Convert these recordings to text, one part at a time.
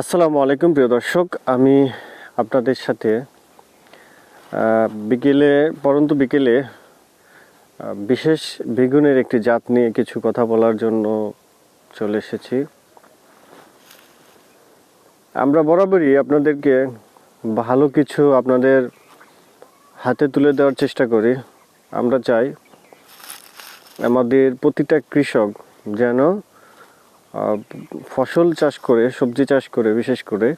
আসসালামু আলাইকুম, প্রিয় দর্শক। আমি আপনাদের সাথে বিকেলে, পরন্তু বিকেলে বিশেষ বেগুনের একটি জাত নিয়ে কিছু কথা বলার জন্য চলে এসেছি। আমরা বরাবরই আপনাদেরকে ভালো কিছু আপনাদের হাতে তুলে দেওয়ার চেষ্টা করি। আমরা চাই আমাদের প্রতিটা কৃষক যেন ফসল চাষ করে, সবজি চাষ করে, বিশেষ করে,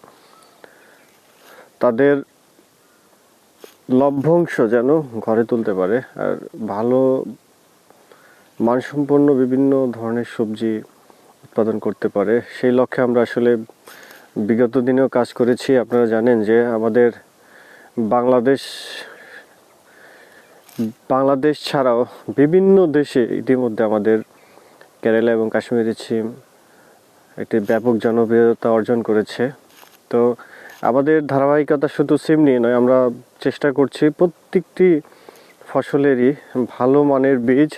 তাদের লভ্যাংশ যেন ঘরে তুলতে পারে আর ভালো মানসম্পন্ন বিভিন্ন ধরনের সবজি উৎপাদন করতে পারে। সেই লক্ষ্যে আমরা আসলে বিগত দিনেও কাজ করেছি। আপনারা জানেন যে আমাদের বাংলাদেশ বাংলাদেশ ছাড়াও বিভিন্ন দেশে ইতিমধ্যে আমাদের কেরালা এবং কাশ্মীরি সিম একটি ব্যাপক জনপ্রিয়তা অর্জন করেছে। তো আমাদের ধারাবাহিকতা শুধু সিম নিয়ে নয়, আমরা চেষ্টা করছি প্রত্যেকটি ফসলেরই ভালো মানের বীজ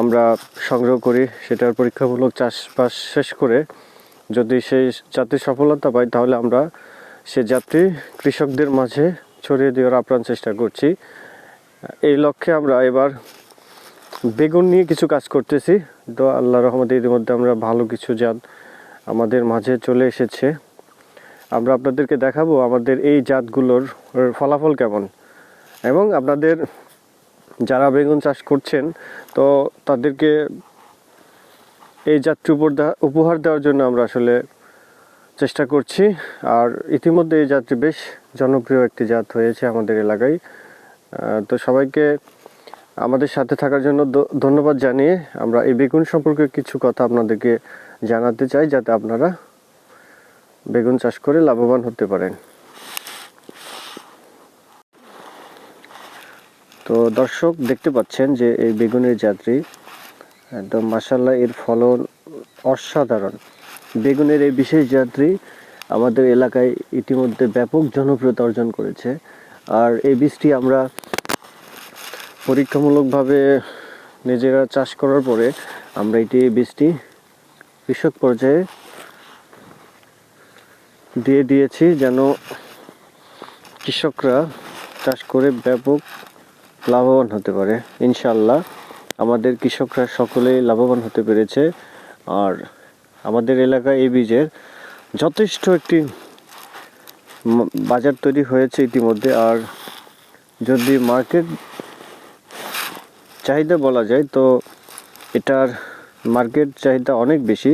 আমরা সংগ্রহ করি, সেটার পরীক্ষামূলক চাষবাস শেষ করে যদি সেই জাতি সফলতা পাই তাহলে আমরা সে যাত্রী কৃষকদের মাঝে ছড়িয়ে দেওয়ার আপ্রাণ চেষ্টা করছি। এই লক্ষ্যে আমরা এবার বেগুন নিয়ে কিছু কাজ করতেছি। তো আল্লাহ রহমতে ইতিমধ্যে আমরা ভালো কিছু জাত আমাদের মাঝে চলে এসেছে। আমরা আপনাদেরকে দেখাবো আমাদের এই জাতগুলোর ফলাফল কেমন। এবং আপনাদের যারা বেগুন চাষ করছেন, তো তাদেরকে এই জাতটি উপহার দেওয়ার জন্য আমরা আসলে চেষ্টা করছি। আর ইতিমধ্যে এই জাতটি বেশ জনপ্রিয় একটি জাত হয়েছে আমাদের এলাকায়। তো সবাইকে আমাদের সাথে থাকার জন্য ধন্যবাদ জানিয়ে আমরা এই বেগুন সম্পর্কে কিছু কথা আপনাদেরকে জানাতে চাই যাতে আপনারা বেগুন চাষ করে লাভবান হতে পারেন। তো দর্শক, দেখতে পাচ্ছেন যে এই বেগুনের যাত্রী একদম মাসাল্লাহ এর ফলন অসাধারণ। বেগুনের এই বিশেষ যাত্রী আমাদের এলাকায় ইতিমধ্যে ব্যাপক জনপ্রিয়তা অর্জন করেছে। আর এই বীজটি আমরা পরীক্ষামূলকভাবে নিজেরা চাষ করার পরে আমরা এটি বীজটি কৃষক পর্যায়ে দিয়ে দিয়েছি যেন কৃষকরা চাষ করে ব্যাপক লাভবান হতে পারে। ইনশাল্লাহ আমাদের কৃষকরা সকলেই লাভবান হতে পেরেছে। আর আমাদের এলাকায় এই বীজের যথেষ্ট একটি বাজার তৈরি হয়েছে ইতিমধ্যে। আর যদি মার্কেট চাহিদা বলা যায়, তো এটার মার্কেট চাহিদা অনেক বেশি।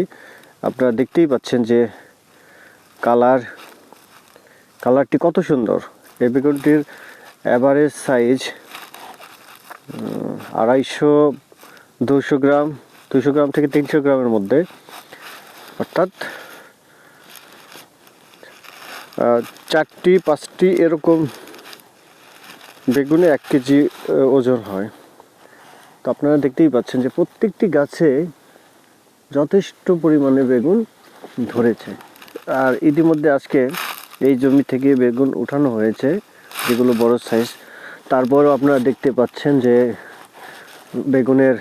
আপনারা দেখতেই পাচ্ছেন যে কালার কালারটি কত সুন্দর। এই বেগুনটির অ্যাভারেজ সাইজ আড়াইশো, দুশো গ্রাম দুশো গ্রাম থেকে তিনশো গ্রামের মধ্যে। অর্থাৎ চারটি, পাঁচটি এরকম বেগুনে এক কেজি ওজন হয়। তো আপনারা দেখতেই পাচ্ছেন যে প্রত্যেকটি গাছে যথেষ্ট পরিমাণে বেগুন ধরেছে। আর ইতিমধ্যে আজকে এই জমি থেকে বেগুন উঠানো হয়েছে, যেগুলো বড় সাইজ তারপরও আপনারা দেখতে পাচ্ছেন যে বেগুনের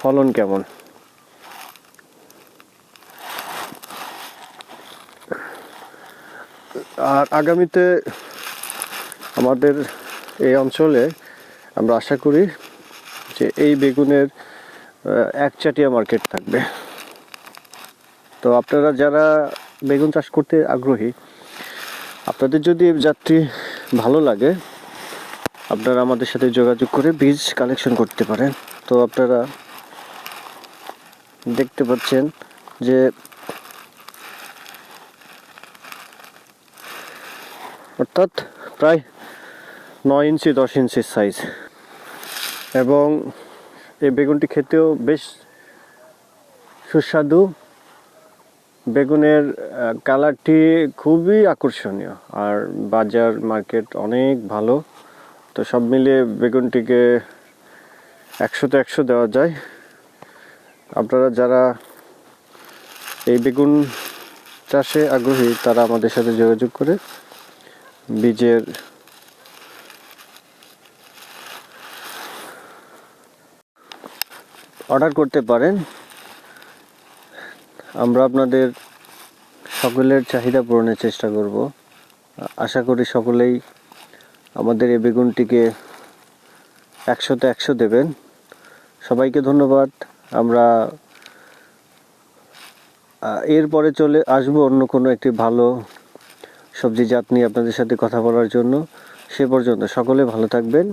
ফলন কেমন। আর আগামীতে আমাদের এই অঞ্চলে আমরা আশা করি যে এই বেগুনের একচাটিয়া মার্কেট থাকবে। তো আপনারা যারা বেগুন চাষ করতে আগ্রহী, আপনাদের যদি যাত্রী ভালো লাগে, আপনারা আমাদের সাথে যোগাযোগ করে বীজ কালেকশন করতে পারেন। তো আপনারা দেখতে পাচ্ছেন যে অর্থাৎ প্রায় নয় ইঞ্চি, দশ ইঞ্চির সাইজ এবং এই বেগুনটি খেতেও বেশ সুস্বাদু। বেগুনের কালারটি খুবই আকর্ষণীয় আর বাজার মার্কেট অনেক ভালো। তো সব মিলিয়ে বেগুনটিকে একশোতে একশো দেওয়া যায়। আপনারা যারা এই বেগুন চাষে আগ্রহী, তারা আমাদের সাথে যোগাযোগ করে বীজের অর্ডার করতে পারেন। আমরা আপনাদের সকলের চাহিদা পূরণের চেষ্টা করব। আশা করি সকলেই আমাদের এই বেগুনটিকে একশোতে একশো দেবেন। সবাইকে ধন্যবাদ। আমরা এরপরে চলে আসব অন্য কোনো একটি ভালো সবজি জাত নিয়ে আপনাদের সাথে কথা বলার জন্য। সে পর্যন্ত সকলে ভালো থাকবেন।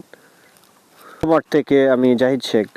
মাঠ থেকে আমি জাহিদ শেখ।